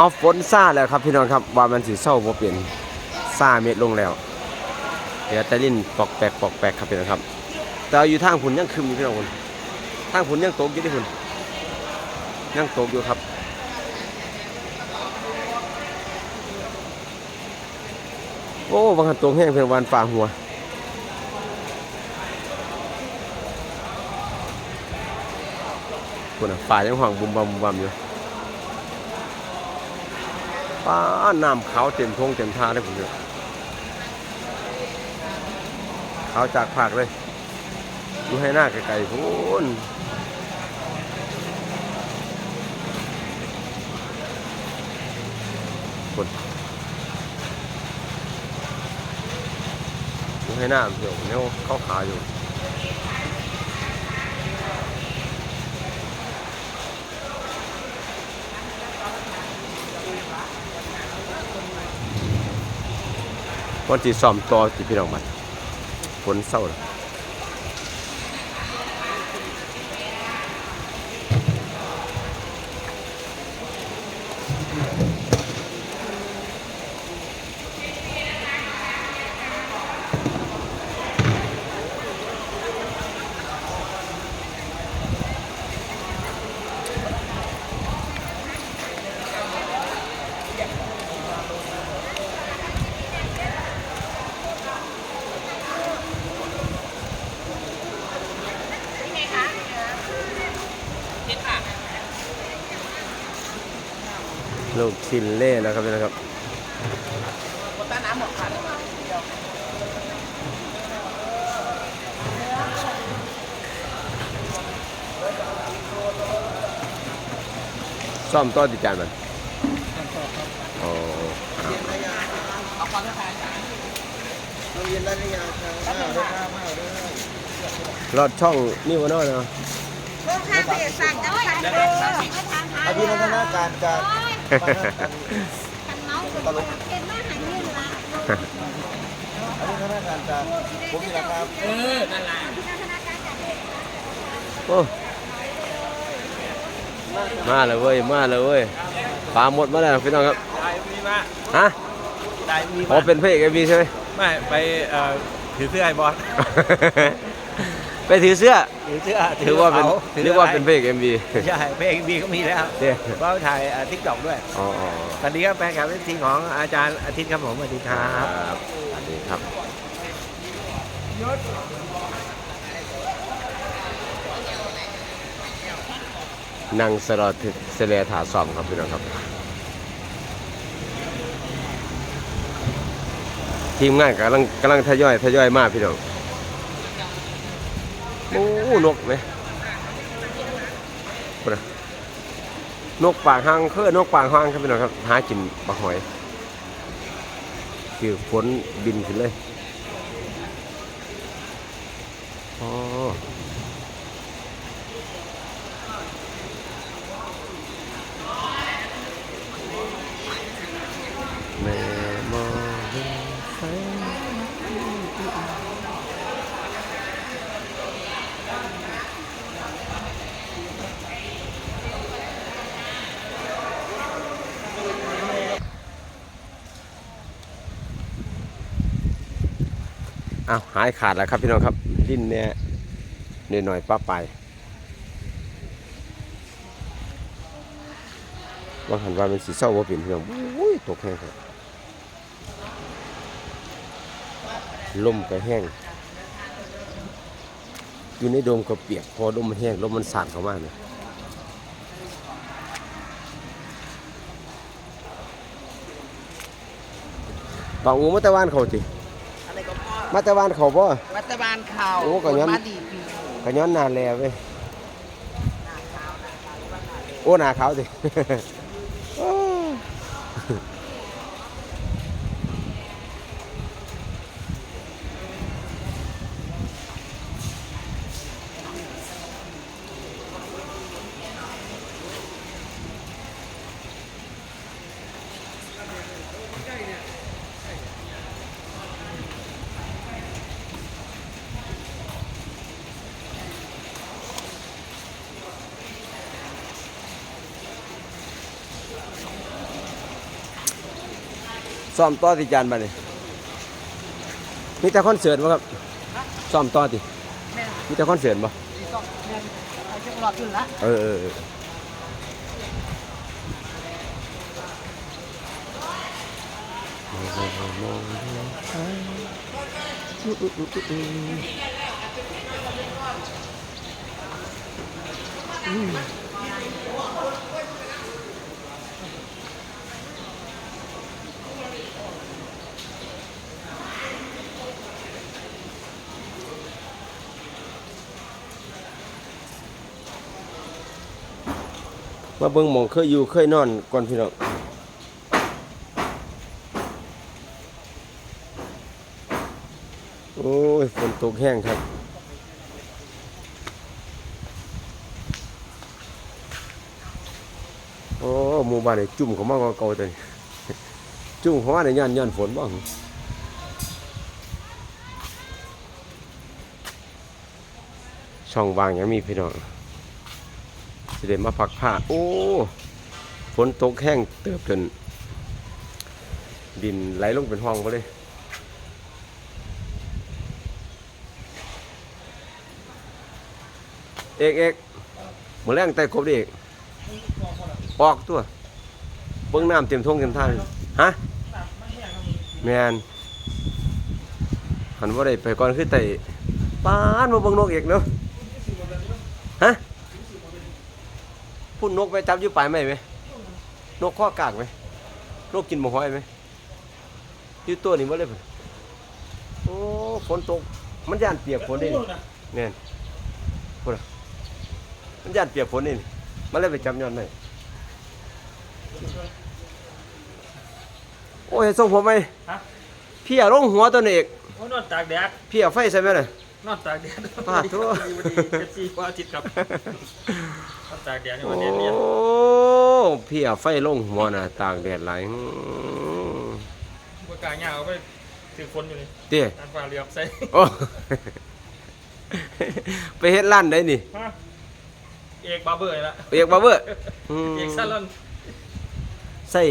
เอาฝนซาแล้วครับพี่น้องครับว่ามันสิเศร้าบ่เปลี่ยนซาเม็ดลงแล้วเดี๋ยวแต่ลิ้นปอกแปกปอกแปกครับพี่น้องครับ แต่อยู่ทางฝุ่นยังคึมอยู่พี่น้องคุณทางฝุ่นยังตกอยู่ที่ฝุ่นยังตกอยู่ครับโอ้บางคันตกแห้งเป็นวันฝ่าหัวคุณอะฝ่ายังห่วงบุมบัมบุมบัมอยู่ ป้าน้ำขาวเต็มทงเต็มท่าเลยผมเนี่ยขาวจากภาคเลยดูให้หน้าไกลๆพูนคนดูให้หน้าเดี๋ยวเนี่ยเขาขาอยู่ วันที่ซ่อมต่อที่พี่น้องมันฝนเศร้าแล้ว ลูกชิ้นเล่นะครับพี่นะครับซ่อมต่อติดจานมันอ๋อโรงเรียนได้หรือยังครับข้าวด้วยข้าวข้าวด้วยรอดช่องนี่วะเนาะเนาะเพิ่งห้าเบียสั่งกันสั่งเด้อมาทางหาอภินันทนาการจา กคันเมาส์ก็บอกเห็นมาหาเงินละอภินันทนาการจากผมนี่แหละครับโอ้มาเลยเว้ย มาเลยเว้ยปลาหมดมาแล้วพี่น้องครับได้มีมาฮะได้มีอ๋อมาเป็นพระเอกเอ็มวีใช่ไหมไม่ไปเอ่อถือเสื้อไอ้บอส ไปถือเสื้อ ถือเสื้อถือว่าเป็นถืนึกว่าเป็นพระเอกเอ็มวีใช่เพลงบีก็มีแล้วเนี่ยเพราะถ่ายทิกตอกด้วยอ๋ออ๋อสวัสดีครับแฟนคลับเอฟซีของอาจารย์อาทิตย์ครับผมสวัสดีคครัรับบสวัสดีครับนั่งสลอดเสเลถาสอมครับพี่น้องครับ ทีมงานกำลังกำลังทยอยทยอยมาพี่น้อง โอ้นกไหมนะนกปากหางคือนกปากหางครับพี่น้องครับ หากินปลาหอยคือฝนบินขึ้นเลย อ้าวหายขาดแล้วครับพี่น้องครับดิ้นเนี่ยหน่อยหน่อยๆป้าไปว่าหันว่าเป็นสีเศร้าว่าเป็นพี่น้องอุ้ยตกแห้งครับลมก็แห้ง อยู่ในโดมก็เปียก พอลมมันแห้งลมมันสาดเข้ามาเนี่ยปางอูมาต่วานเขาจิ มาแต่วานเขาบ่ รัฐบาลข่าวโอ้ก็ย้อน มาดีปีก็ย้อนหนาแลเว้ยโอ้หนาขาวสิ ซ้อมต่อติจานบัดนี้มีแต่คอนเสิร์ตบ่ครับซ้อมต่อติแม่มีแต่คอนเสิร์ตบ่ที่ต้องแม่ไอ้เจ้าหลอดขึ้นละเออเออเออ มาเบิ่งหมองเคยอยู่เคยนอนก่อนพี่น้องโอ้ยฝนตกแห้งครับโอ้หมู่บ้านนี่จุ่มเขามากกว่าเก่าแต่จุ่มเขามาในย่านย่านฝนบ้างช่องวางยังมีพี่น้อง สิเดมาพักผ้าโอ้ฝนตกแห้งเติบจนดินไหลลงเป็นห้องไปเลยเอกเอกมือแรงไต่ครบดิเอกออกตัวเบิ้งน้ำเต็มท้องเต็มท่ายฮะแมนหันว่าได้ไปก่อนคือไต่ปานมาเบิ้งนกเอกเนาะฮะ พุ่นนกไปจับอยู่ปลายไหมไหมนกข้อกากไหมนกกินหมูห้อยไหมอยู่ตัวนี้มาเลยพุ่นโอ้ฝนตก มันย่านเปียกฝนดิเนี่ยมันยันเปียกฝนนี่มันเลยไปจับย้อนไหนโอ้ยส่งผมไหมฮะพี่อย่าลงหัวตัวนี้เอกโอ้ยนอนตากแดดพี่อย่าไฟใส่ไหมเลยนอนตากแดดปาดโถ่วันนี้เอฟซีวันอาทิตย์ครับนอน ตากแดดในโอ้วันนี้เรียนพี่อย่าไฟลงหัวน่ะตากแดดไหลายอื้อปากกาเงาเอาไปถือฝนอยู่นี่เตี้ยการฟ้าเรียบใส่โอ้ ไปเฮ็ดร้านได้นี่ฮะเอกบาร์เบอร์นี่ละเอกบาร์เบอร์อืมเอกซาลอนใส่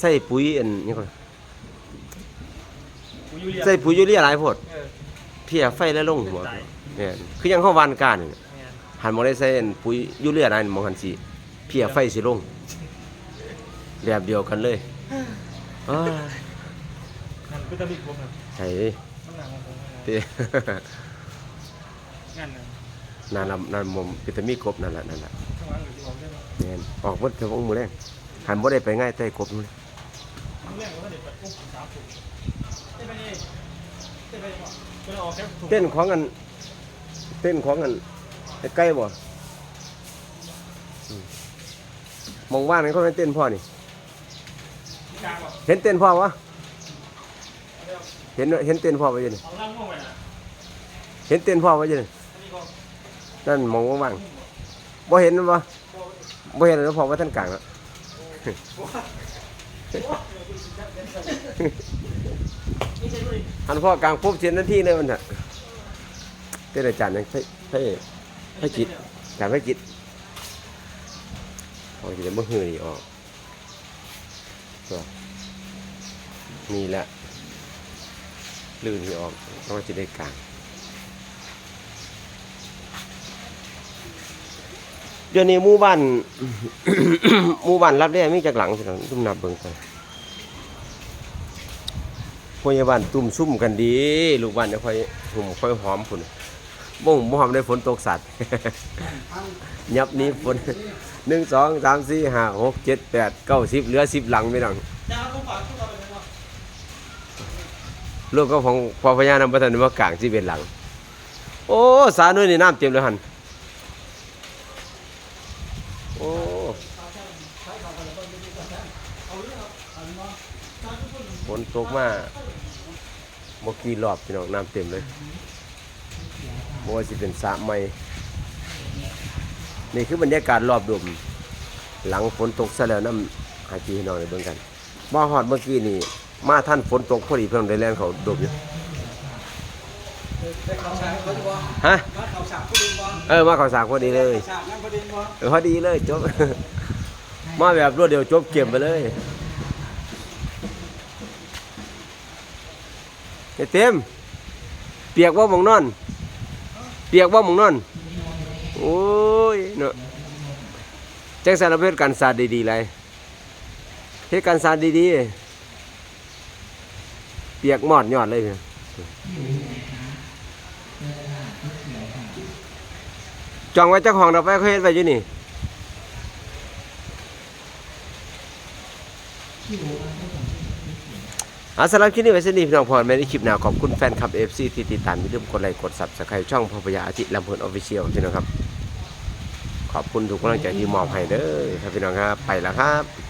ใส่ปุ๋ยอันนี้ก่อนกูยูเรียใส่ปุ๋ยยูเรียหลายโพดเออพี่อย่าไฟแล้วลงหัว ตาย เนี่ย คือยังเข้าวานการนี่แม่น หันมองได้ใส่อันปุ๋ยยูเรียนั่นมองหันสิเพียไฟสิลงแบบเดียวกันเลยอ้ายนั่นคือตะบิกผมนะใช่น้ำหนักของผมนะเต้งั้นนะนั่นละนั่นมมพิตามีกบนั่นละนั่นละข้างหลังอยู่ที่ผมใช่ไหมแม่นออกหมดเทวงมือแรงหันบ่ได้ไปง่ายแต่กบนู่นข้างแรกว่าเด็กแบบกุ้งสามถุงเต้นไปนี่เต้นไปนี่บ่เต้นออกแค่ถุงเต้นของกัน เต้นของกัน ใกล้บ่มองว่านั่นเขาเป็นเต้นพ่อนี่ เห็นเต้นพ่อวะเห็นเห็นเต้นพ่อไว้อยังนี่เห็นเต้นพ่อไว้อยังนั่นมองว่างบ่เห็นบ่บ่เห็นแล้วพ่อว่าท่านกลางแล้วหันพ่อกลางปุ๊บเสียนาทีเลยมันน่ะเต้นอาจารย์ยังให้ให้ ให้จิตอาจารย์ให้จิตพอจะได้บ่หือนี่ออกนี่แหละลื่นที่ออกเราจะได้กลางเดี๋ยวนี้มู่บ้านมู่บ้านรับได้มีจากหลังสิน้องตุ้มนับเบิ่งกันพยาบาลตุ่มซุ่มกันดี ลูกบ้านจะค่อยหุ่มค่อยหอมพุ่น บ่หุ่มบ่หอมได้ฝนตกสัตว์ ยับนี้ฝนหนึ่งสองสามสี่ห้าหกเจ็ดแปดเก้าสิบเหลือสิบหลังไม่ดังลูกก็ของพอพญานำประทานมากลางสิเป็นหลัง โอ้สาหนุ่ยนี่น้ำเต็มเลยหันโอ้ฝนตกมาบกี่รอบพี่น้องน้ำเต็มเลย บ่ว่าสิเป็นสระใหม่นี่คือบรรยากาศรอบดุมหลังฝนตกซะแล้วน้ำหาจีให้นองได้เบิ่งกันมาฮอดเมื่อกี้นี่มาท่านฝนตกพอดีเพิ่นได้แล่นเขาดมอยู่ได้ข่าวสารเขาดีบ่ฮะมาข่าวสารเออมาเขาสาพอดีเลยเออพอดีเลยจบมาแบบรวดเดียวจบเกมไปเลยเต็มเปียกว่ามองนอน เปียกว่ามองนอน โอ้ยเนาะแจ้งสารเพศการศาสตร์ดีๆเลยเฮ็ดการศาสตร์ดีๆ เปียกหมอดยอดเลยเนี่ยจองไว้เจ้าของเราไปเขาเฮ็ดไว้อยู่นี่ อาสำหรับคลิปนี้ไว้สนิทพี่น้องพรไม่ได้คลิปหนาวขอบคุณแฟนคลับ FC ที่ติดตามอย่าลืมกดไลค์กดซับสไครต์ช่องพพยาอาทิตย์ลำพูนออฟฟิเชียลพี่น้องครับ ขอบคุณทุกกำลังใจที่มอบให้เด้อครับพี่น้องครับไปแล้วครับ